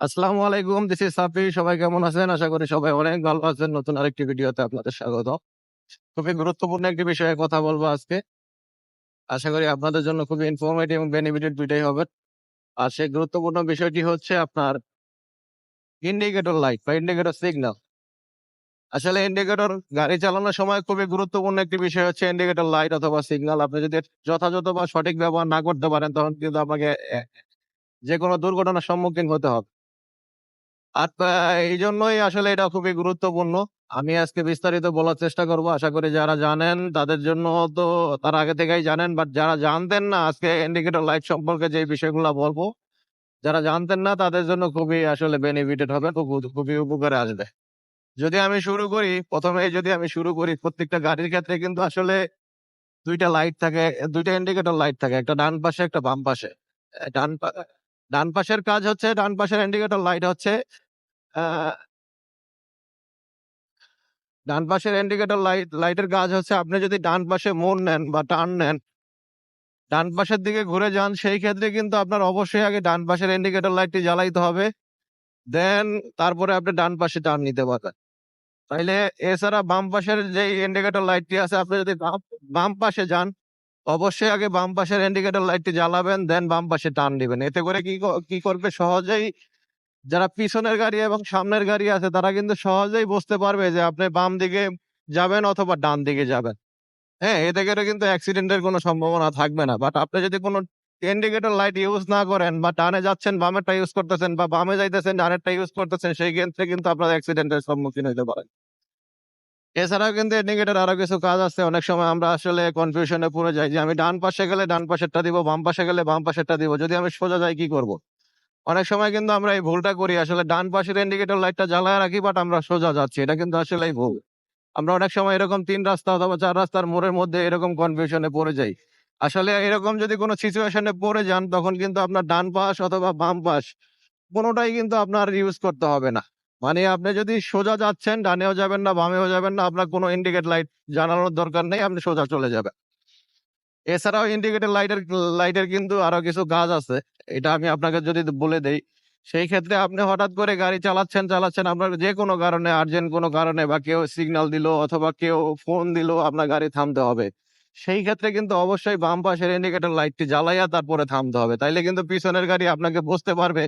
আসসালামু আলাইকুম this is সাফি সবাই কেমন আছেন? আশা করি সবাই অনেক ভালো আছেন। নতুন আরেকটি ভিডিওতে আপনাদের স্বাগত। খুবই গুরুত্বপূর্ণ একটি বিষয়ে কথা বলব আজকে। আশা করি আপনাদের জন্য খুবই ইনফরমেটিভ এবং বেনিফিটেড দুইটাই হবে। আর সেই গুরুত্বপূর্ণ বিষয়টি হচ্ছে আপনার ইন্ডিকেটর লাইট বা ইন্ডিকেটর সিগন্যাল আসলে ইন্ডিকেটর গাড়ি চালানোর সময় খুবই গুরুত্বপূর্ণ একটি বিষয় হচ্ছে ইন্ডিকেটর লাইট অথবা সিগন্যাল আপনি যদি যথাযথ বা সঠিক ব্যবহার না করতে পারেন, তখন কিন্তু আপনাকে যে কোনো দুর্ঘটনার সম্মুখীন হতে হবে। আর এই জন্যই আসলে এটা খুবই গুরুত্বপূর্ণ। আমি আজকে বিস্তারিত বলার চেষ্টা করব। আশা করি যারা জানেন, তাদের জন্য তো তারা আগে থেকেই জানেন বাট যারা জানতেন না, আজকে ইন্ডিকেটর লাইট সম্পর্কে যে বিষয়গুলো বলব, যারা জানতেন না, তাদের জন্য খুবই আসলে বেনিফিটেড হবে, খুব- খুবই উপকারে আসবে। যদি আমি শুরু করি প্রথমে যদি আমি শুরু করি, প্রত্যেকটা গাড়ির ক্ষেত্রে কিন্তু আসলে দুইটা লাইট থাকে, দুইটা ইন্ডিকেটর লাইট থাকে, একটা ডান পাশে, একটা বাম পাশে। ডান ডান পাশের কাজ হচ্ছে, ডান পাশের ইন্ডিকেটর লাইট হচ্ছে ডান পাশের ইন্ডিকেটর লাইট লাইটের কাজ হচ্ছে, আপনি যদি ডান পাশে মোড় নেন বা টার্ন নেন, ডান পাশের দিকে ঘুরে যান, সেই ক্ষেত্রে কিন্তু আপনার অবশ্যই আগে ডান পাশের ইন্ডিকেটর লাইটটি জ্বালাইতে হবে। দেন তারপরে আপনি ডান পাশে টার্ন নিতে পারবেন। তাইলে এছাড়া বাম পাশের যে ইন্ডিকেটর লাইটটি আছে, আপনি যদি বাম পাশে যান অবশ্যই আগে বাম পাশের ইন্ডিকেটর লাইটটি জ্বালাবেন দেন বাম পাশে টার্ন দিবেন। এতে করে কি কি করবে? সহজেই যারা পিছনের গাড়ি এবং সামনের গাড়ি আছে, তারা কিন্তু সহজেই বুঝতে পারবে যে আপনি বাম দিকে যাবেন অথবা ডান দিকে যাবেন। হ্যাঁ এতে করে কিন্তু অ্যাক্সিডেন্টের কোনো সম্ভাবনা থাকবে না। বাট আপনি যদি কোনো ইন্ডিকেটর লাইট ইউজ না করেন বা ডানে যাচ্ছেন, বামেরটা ইউজ করতেছেন বা বামে যাইতেছেন, ডানেরটা ইউজ করতেছেন, সেই ক্ষেত্রে কিন্তু আপনার অ্যাক্সিডেন্টের সম্মুখীন হতে পারেন। এছাড়াও কিন্তু ইন্ডিকেটর আরও কিছু কাজ আছে। অনেক সময় আমরা আসলে কনফিউশনে পড়ে যাই যে, আমি ডান পাশে গেলে ডান পাশেরটা দিব, বাম পাশে গেলে বাম পাশেরটা দিব। যদি আমি সোজা যাই, কি করব? অনেক সময় কিন্তু আমরা এই ভুলটা করি। আসলে ডান পাশের ইন্ডিকেটর লাইটটা জ্বালায় রাখি বাট আমরা সোজা যাচ্ছি। এটা কিন্তু আসলে ভুল। আমরা অনেক সময় এরকম তিন রাস্তা অথবা চার রাস্তার মোড়ের মধ্যে এরকম কনফিউশনে পড়ে যাই। আসলে এরকম যদি কোনো সিচুয়েশনে পড়ে যান, তখন কিন্তু আপনার ডান পাশ অথবা বাম পাশ কোনোটাই কিন্তু আপনার ইউজ করতে হবে না। মানে আপনি যদি সোজা যাচ্ছেন, ডানেও যাবেন না, বামেও যাবেন না, আপনার কোনো ইন্ডিকেট লাইট জানানোর দরকার নেই, আপনি সোজা চলে যাবেন। এছাড়াও ইন্ডিকেটর লাইটের লাইটের কিন্তু আরও কিছু কাজ আছে, এটা আমি আপনাকে যদি বলে দেই, সেই ক্ষেত্রে আপনি হঠাৎ করে গাড়ি চালাচ্ছেন চালাচ্ছেন, আপনার যে কোনো কারণে আর্জেন্ট কোনো কারণে, বা কেউ সিগন্যাল দিল, অথবা কেউ ফোন দিল, আপনার গাড়ি থামতে হবে। সেই ক্ষেত্রে কিন্তু অবশ্যই বাম পাশের ইন্ডিকেটর লাইটটি জ্বালাইয়া তারপরে থামতে হবে। তাইলে কিন্তু পিছনের গাড়ি আপনাকে বুঝতে পারবে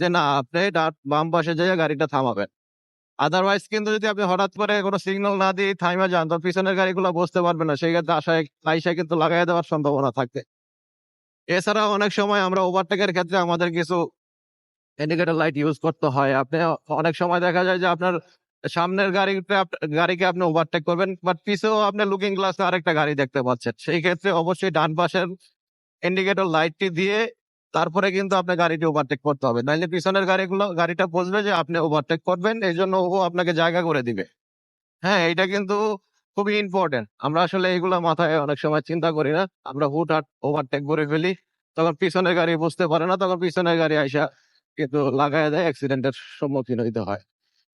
যে, না, আপনি ডা- বাম পাশে যেয়ে গাড়িটা থামাবেন। আদারওয়াইজ কিন্তু যদি আপনি হঠাৎ করে কোনো সিগন্যাল না দিয়ে থাইমা যান তো পিছনের গাড়িগুলো বসতে পারবে না। সেই ক্ষেত্রে আশায় আইসায় কিন্তু লাগাই দেওয়ার সম্ভাবনা থাকবে এছাড়া অনেক সময় আমরা ওভারটেকের ক্ষেত্রে আমাদের কিছু ইন্ডিকেটর লাইট ইউজ করতে হয়। আপনি অনেক সময় দেখা যায় যে, আপনার সামনের গাড়িতে গাড়িকে আপনি ওভারটেক করবেন বাট পিছেও আপনি লুকিং গ্লাসে আরেকটা গাড়ি দেখতে পাচ্ছেন। সেই ক্ষেত্রে অবশ্যই ডান পাশের ইন্ডিকেটর লাইটটি দিয়ে তারপরে কিন্তু আপনি গাড়িটি ওভারটেক করতে হবে। নাইলে পিছনের গাড়িগুলো, গাড়িটা বুঝবে যে আপনি ওভারটেক করবেন, এই জন্য ও আপনাকে জায়গা করে দিবে। হ্যাঁ এটা কিন্তু খুবই ইম্পর্টেন্ট আমরা আসলে এগুলো মাথায় অনেক সময় চিন্তা করি না। আমরা হুটহাট ওভারটেক করে ফেলি। তখন পিছনের গাড়ি বুঝতে পারে না, তখন পিছনের গাড়ি আইসা কিন্তু লাগায় দেয় অ্যাক্সিডেন্টের সম্মুখীন হইতে হয়।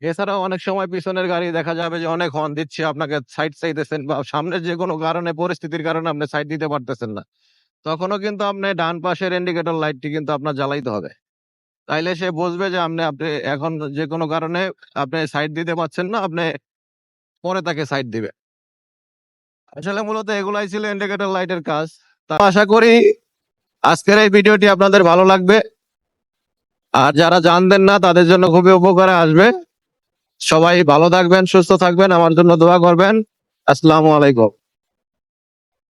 এছাড়াও অনেক সময় পিছনের গাড়ি দেখা যাবে যে অনেক হর্ন দিচ্ছে, আপনাকে সাইড চাইতেছেন বা সামনের যে কোনো কারণে, পরিস্থিতির কারণে আপনি সাইড দিতে পারতেছেন না। তখনও কিন্তু আপনি ডান পাশের ইন্ডিকেটর লাইটটি কিন্তু আপনার জ্বালাইতে হবে। তাইলে সে বুঝবে যে আপনি আপনি এখন যে কোনো কারণে আপনি সাইড দিতে পারছেন না, আপনি পরে তাকে সাইড দিবে। আসলে মূলত এগুলাই ছিল ইন্ডিকেটর লাইটের কাজ। তা আশা করি আজকের এই ভিডিওটি আপনাদের ভালো লাগবে। আর যারা জানতেন না, তাদের জন্য খুবই উপকারে আসবে। সবাই ভালো থাকবেন, সুস্থ থাকবেন, আমার জন্য দোয়া করবেন। আসসালামু আলাইকুম।